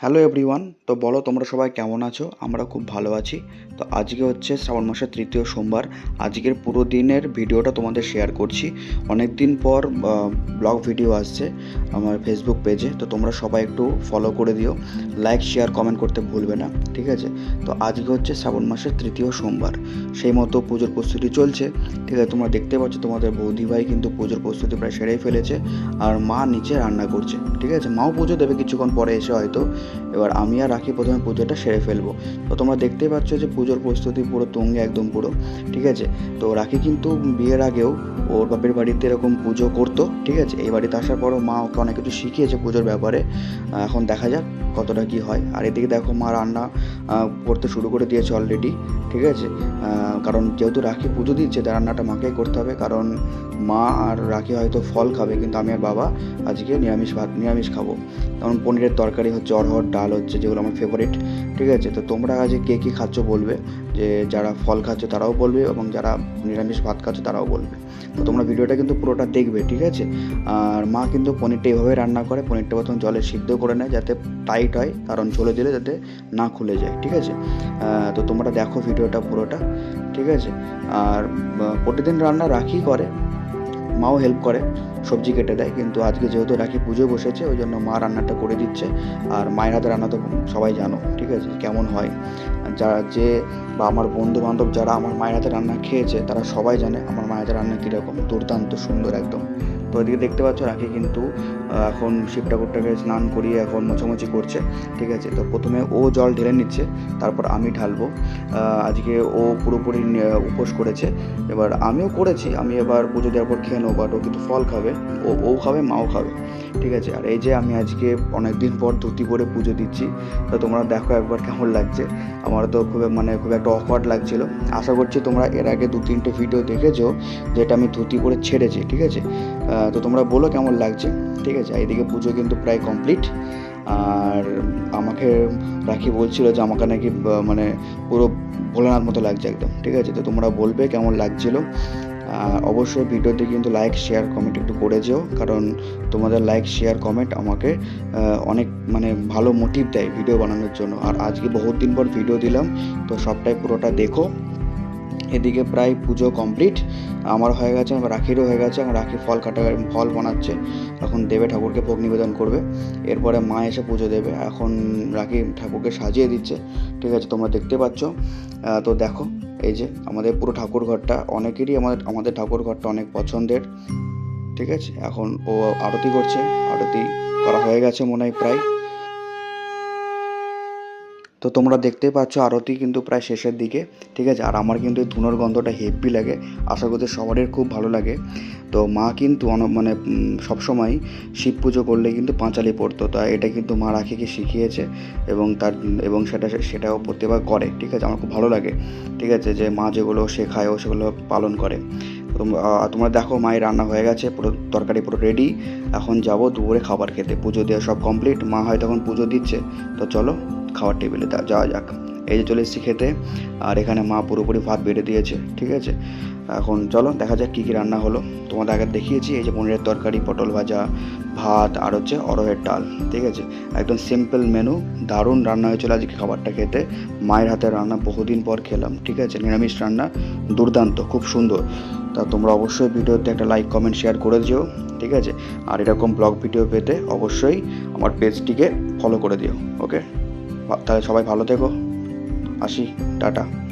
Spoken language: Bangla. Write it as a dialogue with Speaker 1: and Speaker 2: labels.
Speaker 1: হ্যালো এভরিওয়ান তো বলো তোমরা সবাই কেমন আছো? আমরা খুব ভালো আছি। তো আজকে হচ্ছে শ্রাবণ মাসের তৃতীয় সোমবার। আজকের পুরো দিনের ভিডিওটা তোমাদের শেয়ার করছি। অনেক দিন পর ব্লগ ভিডিও আসছে আমার ফেসবুক পেজে তো তোমরা সবাই একটু ফলো করে দিও। লাইক শেয়ার কমেন্ট করতে ভুলবে না, ঠিক আছে? তো আজকে হচ্ছে শ্রাবণ মাসের তৃতীয় সোমবার। সেই মতো পুজোর প্রস্তুতি চলছে। ঠিক আছে, তোমরা দেখতে পাচ্ছ তোমাদের বৌদি ভাই কিন্তু পুজোর প্রস্তুতি প্রায় সেরেই ফেলেছে। আর মা নিচে রান্না করছে, ঠিক আছে? মাও পুজো দেবে কিছুক্ষণ পরে এসে হয়তো। এবার আমি আর রাখি প্রথমে পুজোটা সেরে ফেলব। তো তোমরা দেখতেই পাচ্ছ যে পুজোর প্রস্তুতি পুরো তুঙ্গে একদম পুরো। ঠিক আছে? তো রাখি কিন্তু বিয়ের আগেও ওর বাপের বাড়িতে এরকম পুজো করতো। ঠিক আছে? এই বাড়িতে আসার পরও মা ওকে অনেক কিছু শিখিয়েছে পুজোর ব্যাপারে। এখন দেখা যাক কতটা কী হয়। আর এদিকে দেখো মা রান্না করতে শুরু করে দিয়েছে অলরেডি ঠিক আছে? কারণ যেহেতু রাখি পুজো দিচ্ছে তার রান্নাটা মাকেই করতে হবে। কারণ মা আর রাখি হয়তো ফল খাবে, কিন্তু আমি আর বাবা আজকে নিরামিষ ভাত, নিরামিষ খাব। কারণ পনিরের তরকারি হচ্ছে অরহর ডাল হচ্ছে, যেগুলো আমার ফেভারিট ঠিক আছে? তো তোমরা আজকে কে কী খাচ্ছ বলবে? যে যারা ফল খাচ্ছে তারাও বলবে, এবং যারা নিরামিষ ভাত খাচ্ছে তারাও বলবে। তো তোমরা ভিডিওটা কিন্তু পুরোটা দেখবে, ঠিক আছে? আর মা কিন্তু পনিরটা এইভাবে রান্না করে, পনিরটা প্রথম জলে সিদ্ধ করে নেয়, যাতে টাইট হয়, কারণ চলে দিলে যাতে না খুলে যায়, ঠিক আছে? তো তোমরা দেখো ভিডিওটা পুরোটা, ঠিক আছে? আর প্রতিদিন রান্না রাখি করে, মাও হেল্প করে, সবজি কেটে দেয়, কিন্তু আজকে যেহেতু রাখি পুজো বসেছে, ওই জন্য মা রান্নাটা করে দিচ্ছে। আর মায়ের হাতে রান্না তো সবাই জানো, ঠিক আছে, কেমন হয়? যারা যে, বা আমার বন্ধু বান্ধব যারা আমার মায়ের হাতে রান্না খেয়েছে, তারা সবাই জানে আমার মায়ের হাতে রান্না কীরকম, দুর্দান্ত সুন্দর একদম। তো এদিকে দেখতে পাচ্ছ রাখি কিন্তু এখন শিব ঠাকুরটাকে স্নান করিয়ে এখন মোছামুছি করছে, ঠিক আছে? তো প্রথমে ও জল ঢেলে নিচ্ছে, তারপর আমি ঢালবো। আজকে ও পুরোপুরি উপোস করেছে। এবার আমিও করেছি, আমি এবার পুজো দেওয়ার পর খেয়ে নেব, বাট ও কিন্তু ফল খাবে, ও ও খাবে, মাও খাবে। ঠিক আছে? আর এই যে আমি আজকে অনেক দিন পর ধুতি পরে পুজো দিচ্ছি, তো তোমরা দেখো একবার কেমন লাগছে। আমার তো খুব মানে খুব একটা অকওয়ার্ড লাগছিল। আশা করছি তোমরা এর আগে দু, তিনটে ভিডিও দেখেছ, যেটা আমি ধুতি পরে ছেড়েছি, ঠিক আছে? তো তোমরা বলো কেমন লাগছে, ঠিক আছে? এইদিকে পুজো কিন্তু প্রায় কমপ্লিট আর আমাকে রাখি বলছিল যে আমাকে নাকি মানে পুরো ভোলানাথ মতো লাগছে একদম, ঠিক আছে? তো তোমরা বলবে কেমন লাগছিল। অবশ্যই ভিডিওতে কিন্তু লাইক শেয়ার কমেন্ট একটু করে যেও, কারণ তোমাদের লাইক শেয়ার কমেন্ট আমাকে অনেক মানে ভালো মোটিভ দেয় ভিডিও বানানোর জন্য। আর আজকে বহুত দিন পর ভিডিও দিলাম, তো সবটাই পুরোটা দেখো। এদিকে প্রায় পুজো কমপ্লিট আমার হয়ে গেছে, আমার রাখিরও হয়ে গেছে, আমার রাখি ফল কাটা, ফল বানাচ্ছে। এখন দেবে ঠাকুরকে ভোগ নিবেদন করবে, এরপরে মা এসে পুজো দেবে। এখন রাখি ঠাকুরকে সাজিয়ে দিচ্ছে, ঠিক আছে, তোমরা দেখতে পাচ্ছ। তো দেখো এই যে আমাদের পুরো ঠাকুর ঘরটা অনেকেরই আমাদের আমাদের ঠাকুর ঘরটা অনেক পছন্দের, ঠিক আছে? এখন ও আরতি করছে, আরতি করা হয়ে গেছে মনে হয় প্রায়। তো তোমরা দেখতেই পাচ্ছ আরতি কিন্তু প্রায় শেষের দিকে, ঠিক আছে? আর আমার কিন্তু এই ধুনোর গন্ধটা হেভি লাগে। আশা করছি সবারই খুব ভালো লাগে। তো মা কিন্তু মানে সবসময় শিব পুজো করলে কিন্তু পাঁচালি পড়তো। তা এটা কিন্তু মা রাখিকে শিখিয়েছে এবং তার, এবং সেটা, সেটাও প্রত্যেকবার করে, ঠিক আছে? আমার খুব ভালো লাগে, ঠিক আছে? যে মা যেগুলো শেখায় ও সেগুলো পালন করে। তোমরা দেখো মায়ের রান্না হয়ে গেছে, পুরো তরকারি পুরো রেডি এখন যাব দুপুরে খাবার খেতে। পুজো দেওয়া সব কমপ্লিট মা হয় তখন পুজো দিচ্ছে। তো চলো। খাওয়ার টেবিলে যাওয়া যাক। এই যে চলে এসেছি খেতে, আর এখানে মা পুরোপুরি ভাত বেড়ে দিয়েছে, ঠিক আছে? এখন চলো দেখা যাক কী কী রান্না হলো। তোমাদের আগে দেখিয়েছি, এই যে পনিরের তরকারি, পটল ভাজা, ভাত, আর হচ্ছে অরহের ডাল, ঠিক আছে? একদম সিম্পল মেনু দারুণ রান্না হয়েছিল আজকে খাবারটা খেতে। মায়ের হাতে রান্না বহুদিন পর খেলাম, ঠিক আছে? নিরামিষ রান্না, দুর্দান্ত, খুব সুন্দর। তা তোমরা অবশ্যই ভিডিওতে একটা লাইক কমেন্ট শেয়ার করে দিও, ঠিক আছে? আর এরকম ব্লগ ভিডিও পেতে অবশ্যই আমার পেজটিকে ফলো করে দিও ওকে তাহলে সবাই ভালো থেকো। আসি টাটা।